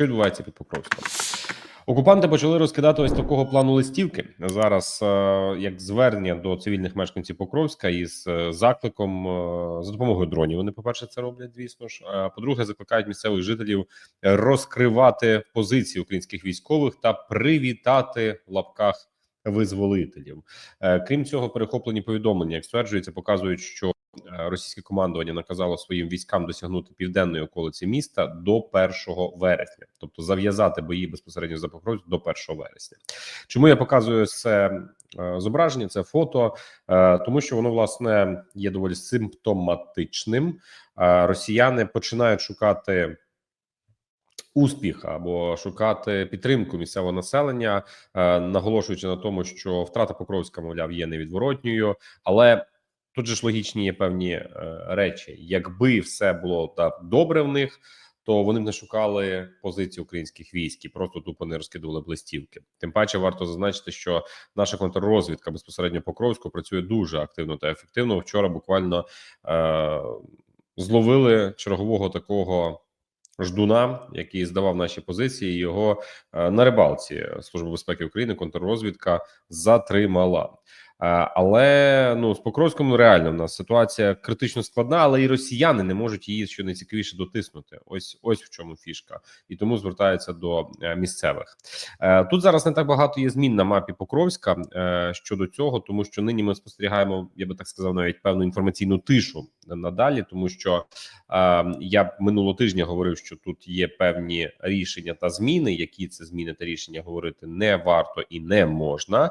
Що відбувається під Покровськом? Окупанти почали розкидати ось такого плану листівки зараз, е, як звернення до цивільних мешканців Покровська із е, закликом е, за допомогою дронів. Вони, по перше, це роблять, звісно ж. А по-друге, закликають місцевих жителів розкривати позиції українських військових та привітати в лапках визволителів. Крім цього, перехоплені повідомлення, як стверджується, показують, що російське командування наказало своїм військам досягнути південної околиці міста до 1 вересня, тобто зав'язати бої безпосередньо за Покровськ до 1 вересня. Чому я показую це е, зображення? Це фото, е, тому що воно власне є доволі симптоматичним. Е, Росіяни починають шукати. Успіх або шукати підтримку місцевого населення, е, наголошуючи на тому, що втрата Покровська, мовляв, є невідворотньою, але тут же ж логічні є певні е, речі. Якби все було так добре в них, то вони б не шукали позиції українських військ і просто тупо не розкидували б листівки. Тим паче варто зазначити, що наша контррозвідка безпосередньо Покровську працює дуже активно та ефективно. Вчора буквально е, зловили чергового такого. Ждуна, який здавав наші позиції, його е, на рибалці Служба безпеки України контррозвідка затримала. Е, але ну з Покровськом ну, реально в нас ситуація критично складна, але і росіяни не можуть її що найцікавіше дотиснути. Ось ось в чому фішка, і тому звертаються до е, місцевих. Е, Тут зараз не так багато є змін на мапі Покровська щодо цього, тому що нині ми спостерігаємо, я би так сказав, навіть певну інформаційну тишу надалі, тому що я минулого тижня говорив, що тут є певні рішення та зміни. Які це зміни та рішення говорити не варто і не можна.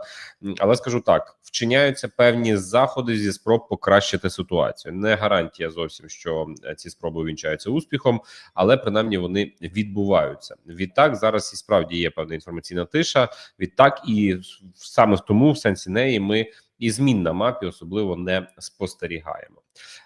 Але скажу так: вчиняються певні заходи зі спроб покращити ситуацію. Не гарантія зовсім, що е, ці спроби увінчаються успіхом, але принаймні вони відбуваються. Відтак зараз і справді є певна інформаційна тиша. Відтак, і саме тому в сенсі неї ми і змін на мапі особливо не спостерігаємо.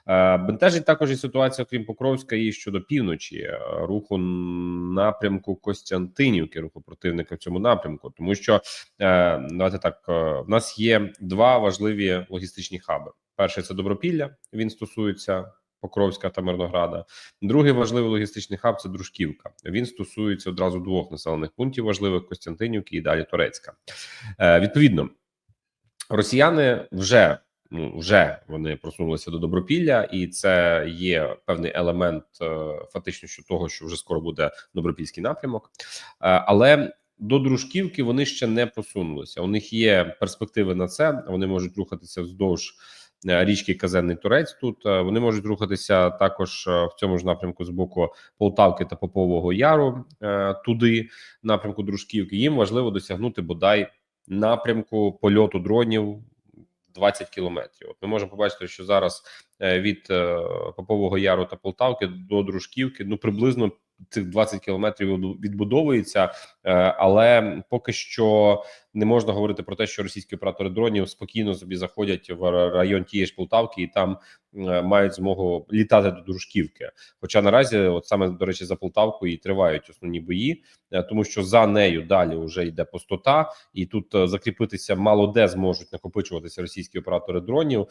Е, Бентежить також і ситуація, окрім Покровська, і щодо півночі е, руху напрямку Костянтинівки, руху противника в цьому напрямку, тому що е, давайте так в нас є два важливі логістичні хаби. Перший це Добропілля. Він стосується Покровська та Мирнограда. Другий важливий логістичний хаб це Дружківка. Він стосується одразу двох населених пунктів важливих Костянтинівки і далі Турецька. Е, Відповідно, росіяни вже ну вже вони просунулися до добропілля, і це є певний елемент е, фактично що того, що вже скоро буде добропільський напрямок, Е, але до дружківки вони ще не просунулися. У них є перспективи на це. Вони можуть рухатися вздовж е, річки Казенний Турець. Тут вони можуть рухатися також в цьому ж напрямку з боку Полтавки та Попового Яру туди, напрямку Дружківки. Їм важливо досягнути бодай напрямку польоту дронів 20 кілометрів. От ми можемо побачити, що зараз е, від е, Попового Яру та Полтавки до Дружківки ну приблизно цих 20 кілометрів відбудовується, е, але поки що не можна говорити про те, що російські оператори дронів спокійно собі заходять в район тієї ж Полтавки і там е, мають змогу літати до Дружківки. Хоча наразі, от саме до речі, за Полтавкою і тривають основні бої, е, тому що за нею далі вже йде пустота, і тут е, закріпитися мало де зможуть накопичуватися російські оператори дронів.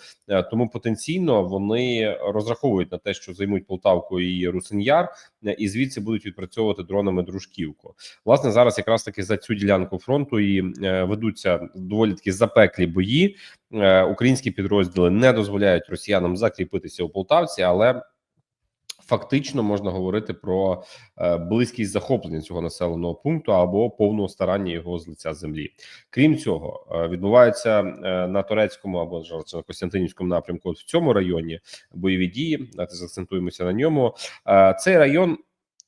Тому потенційно вони розраховують на те, що займуть Полтавку і Русин'яр, і звідси будуть відпрацьовувати дронами Дружківку. Власне, зараз якраз таки за цю ділянку фронту і ведуться доволі такі запеклі бої. Е, Українські підрозділи не дозволяють росіянам закріпитися у Полтавці, але фактично можна говорити про е, близькість захоплення цього населеного пункту або повного старання його з лиця землі. Крім цього, е, відбуваються на турецькому або на Костянтинівському напрямку в цьому районі бойові дії. Давайте заакцентуємося на ньому. Цей район.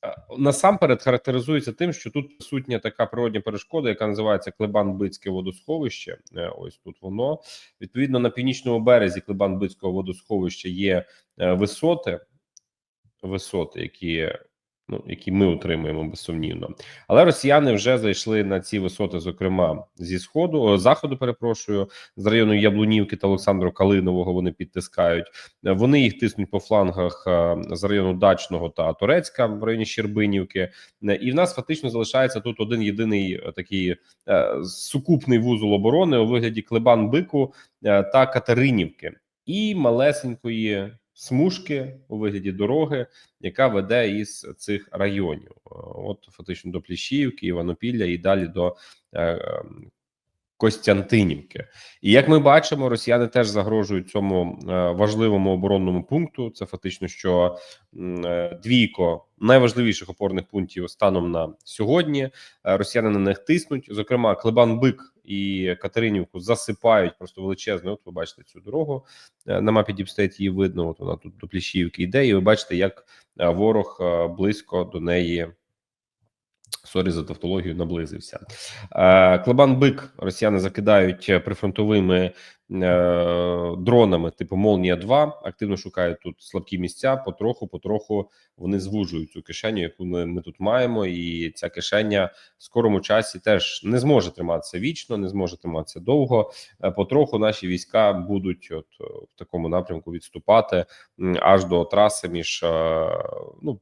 Е, Насамперед характеризується тим, що тут присутня така природня перешкода, яка називається Клебан-Бицьке водосховище. Е, Ось тут воно відповідно на північному березі Клебан-Бицького водосховища є е, висоти, висоти, які ну які ми отримуємо безсумнівно. Але росіяни вже зайшли на ці висоти, зокрема зі сходу о, заходу. Перепрошую з району Яблунівки та Олександру Калинового. Вони підтискають. Вони їх тиснуть по флангах е, з району Дачного та Турецька в районі Щербинівки. Е, І в нас фактично залишається тут один єдиний е, такий сукупний вузол оборони у вигляді Клебан Бику та Катеринівки і малесенької смужки у вигляді дороги, яка веде із цих районів. Е, От фактично до Пліщіївки, Іванопілля і далі до е, е, Костянтинівки. І як ми бачимо, росіяни теж загрожують цьому е, важливому оборонному пункту. Це фактично, що е, двійко найважливіших опорних пунктів станом на сьогодні. Е, Росіяни на них тиснуть. Зокрема, Клебан Бик і Катеринівку засипають просто величезно. От ви бачите цю дорогу на мапі Діпстейт. Її видно. От вона тут до Пліщіївки йде, і ви бачите, як ворог близько до неї. Сорі за тавтологію наблизився. Е, Клебан Бик росіяни закидають прифронтовими е, дронами, типу Молнія 2 Активно шукають тут слабкі місця. Потроху, потроху вони звужують цю кишеню, яку ми, ми тут маємо. І ця кишеня в скорому часі теж не зможе триматися вічно, не зможе триматися довго. Е, Потроху наші війська будуть от в такому напрямку відступати аж до траси між ну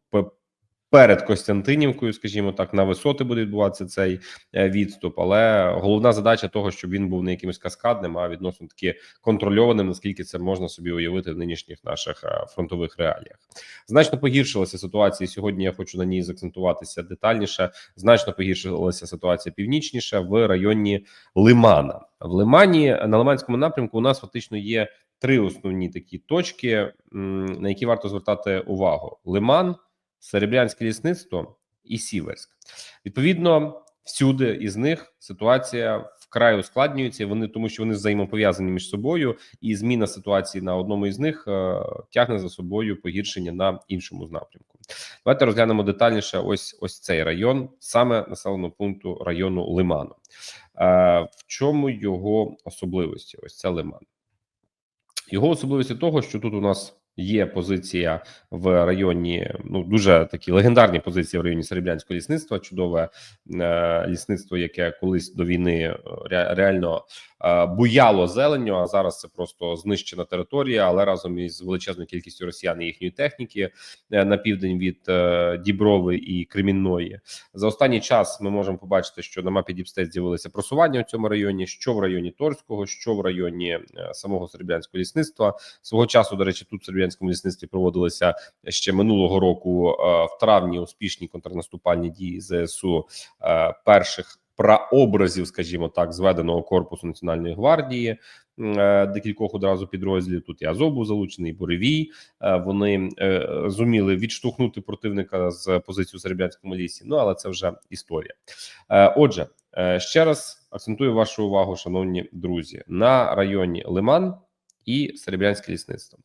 перед Костянтинівкою, скажімо так, на висоти буде відбуватися цей е, відступ. Але головна задача того, щоб він був не якимось каскадним, а відносно таки контрольованим, наскільки це можна собі уявити в нинішніх наших е, фронтових реаліях. Значно погіршилася ситуація. Сьогодні я хочу на ній закцентуватися детальніше. Значно погіршилася ситуація північніше в районі Лимана. В Лимані на Лиманському напрямку у нас фактично є три основні такі точки, на які варто звертати увагу: Лиман. Серебрянське лісництво і Сіверськ. Відповідно, всюди із них ситуація вкрай ускладнюється. Вони тому, що вони взаємопов'язані між собою, і зміна ситуації на одному із них е, тягне за собою погіршення на іншому напрямку. Давайте розглянемо детальніше. Ось ось цей район, саме населеного пункту району Лиману. Е, в чому його особливості? Ось це Лиман. Його особливості того, що тут у нас є позиція в районі, ну дуже такі легендарні позиції в районі Серебрянського лісництва. Чудове е, лісництво, яке колись до війни е, ре, реально буяло зеленню. А зараз це просто знищена територія, але разом із величезною кількістю росіян і їхньої техніки е, на південь від е, Діброви і Кремінної. За останній час ми можемо побачити, що на мапі Діпстейт з'явилися просування в цьому районі, що в районі Торського, що в районі е, самого Серебрянського лісництва. Свого часу, до речі, тут в Серебрянському лісництві проводилися ще минулого року е, в травні успішні контрнаступальні дії ЗСУ е, перших прообразів, скажімо так, зведеного корпусу національної гвардії. е, Декількох одразу підрозділів тут і Азов був залучений, і Буревій. Е, Вони е, зуміли відштовхнути противника з позиції у Серебрянському лісі. Ну але це вже історія. Отже, ще раз акцентую вашу увагу, шановні друзі, на районі Лиман і Серебрянське лісництво.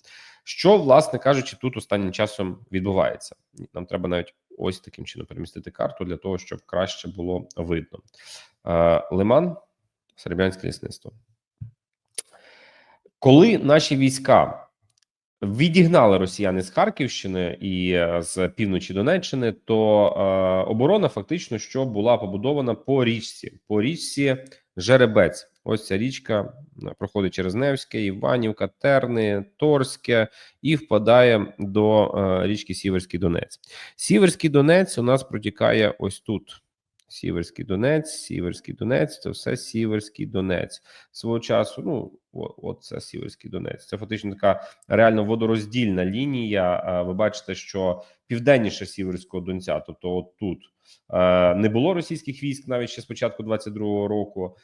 Що, власне кажучи, тут останнім часом відбувається? Нам треба навіть ось таким чином перемістити карту для того, щоб краще було видно. Е, Лиман, Серебрянське лісництво. Коли наші війська відігнали росіяни з Харківщини і е, з півночі Донеччини, то е, оборона фактично що була побудована по річці, по річці Жеребець. Ось ця річка е, проходить через Невське, Іванівка, Терни, Торське і впадає до е, річки Сіверський Донець. Сіверський Донець у нас протікає ось тут. Сіверський Донець, Сіверський Донець, це все Сіверський Донець. Свого часу, ну от, це Сіверський Донець. Це фактично така реально водороздільна лінія. Ви бачите, що південніше Сіверського Донця, тобто от тут е, не було російських військ навіть ще з початку 22-го року.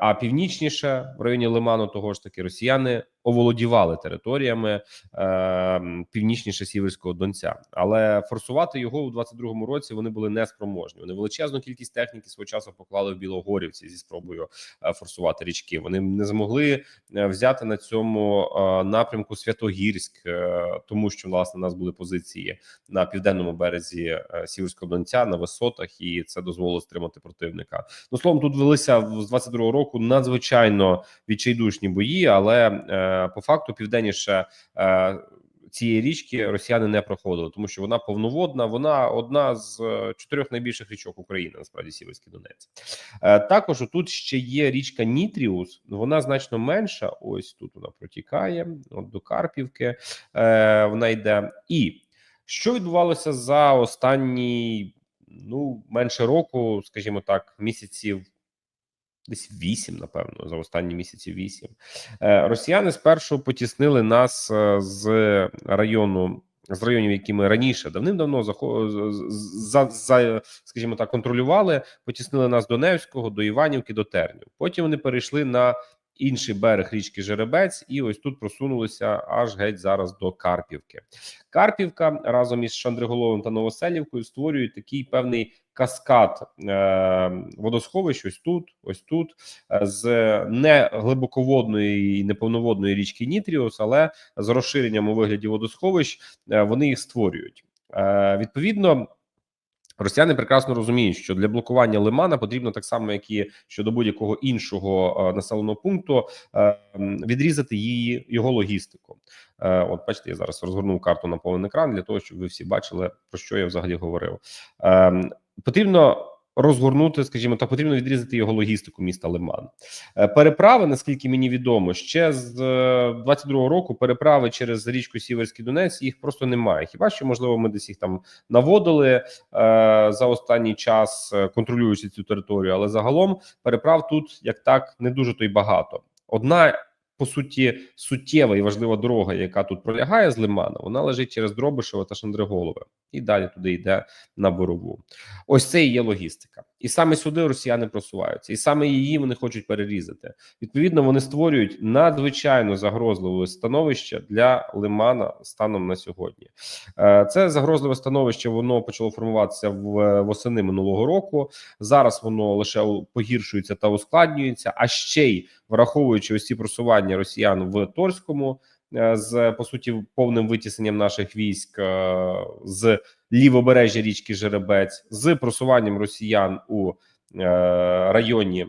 А північніше в районі Лиману, того ж таки, росіяни оволодівали територіями е, північніше Сіверського Донця, але форсувати його у 22-му році вони були неспроможні. Вони величезну кількість техніки свого часу поклали в Білогорівці зі спробою е, форсувати річки. Вони не змогли е, взяти на цьому е, напрямку Святогірськ, е, тому що власне у нас були позиції на південному березі е, Сіверського Донця на висотах, і це дозволило стримати противника. Ну словом, тут велися з 22-го року надзвичайно відчайдушні бої, але е, по факту південніше. Е, Цієї річки росіяни не проходили, тому що вона повноводна. Вона одна з е, чотирьох найбільших річок України. Насправді Сіверський Донець. Е, Також тут ще є річка Нітріус. Вона значно менша. Ось тут вона протікає. От до Карпівки вона йде. І що відбувалося за останні ну менше року, скажімо так, місяців Десь вісім, напевно, за останні місяці вісім. Е, Росіяни спершу потіснили нас е, з району. З районів, які ми раніше давним-давно за, за, скажімо так, контролювали, потіснили нас до Невського, до Іванівки, до Тернів. Потім вони перейшли на інший берег річки Жеребець, і ось тут просунулися аж геть зараз до Карпівки. Карпівка разом із Шандриголовим та Новоселівкою створюють такий певний каскад е, водосховищ. Ось тут, ось тут, е, з не глибоководної і неповноводної річки Нітріус, але з розширенням у вигляді водосховищ е, вони їх створюють. Відповідно. Росіяни прекрасно розуміють, що для блокування лимана потрібно так само, як і щодо будь-якого іншого е, населеного пункту, е, відрізати її його логістику. Е, от бачите, я зараз розгорнув карту на повний екран для того, щоб ви всі бачили про що я взагалі говорив. Е, потрібно розгорнути, скажімо, та потрібно відрізати його логістику міста Лиман. Е, Переправи, наскільки мені відомо, ще з е, 22-го року переправи через річку Сіверський Донець їх просто немає. Хіба що можливо ми десь їх там наводили е, за останній час, е, контролюючи цю територію, але загалом переправ тут як так не дуже то й багато. Одна по суті суттєва і важлива дорога, яка тут пролягає з Лимана, вона лежить через Дробишево та Шандриголове, і далі туди йде на борову. Ось це і є логістика, і саме сюди росіяни просуваються, і саме її вони хочуть перерізати. Відповідно, вони створюють надзвичайно загрозливе становище для Лимана станом на сьогодні. Е, Це загрозливе становище. Воно почало формуватися в восени минулого року. Зараз воно лише погіршується та ускладнюється. А ще й враховуючи ці просування росіян в Торському. Е, З по суті повним витісненням наших військ е, з лівобережжя річки Жеребець, з просуванням росіян у е, районі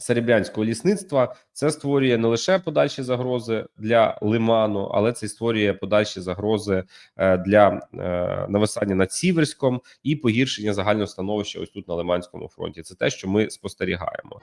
Серебрянського лісництва, це створює не лише подальші загрози для лиману, але це створює подальші загрози для нависання над Сіверськом і погіршення загального становища ось тут на Лиманському фронті. Це те, що ми спостерігаємо.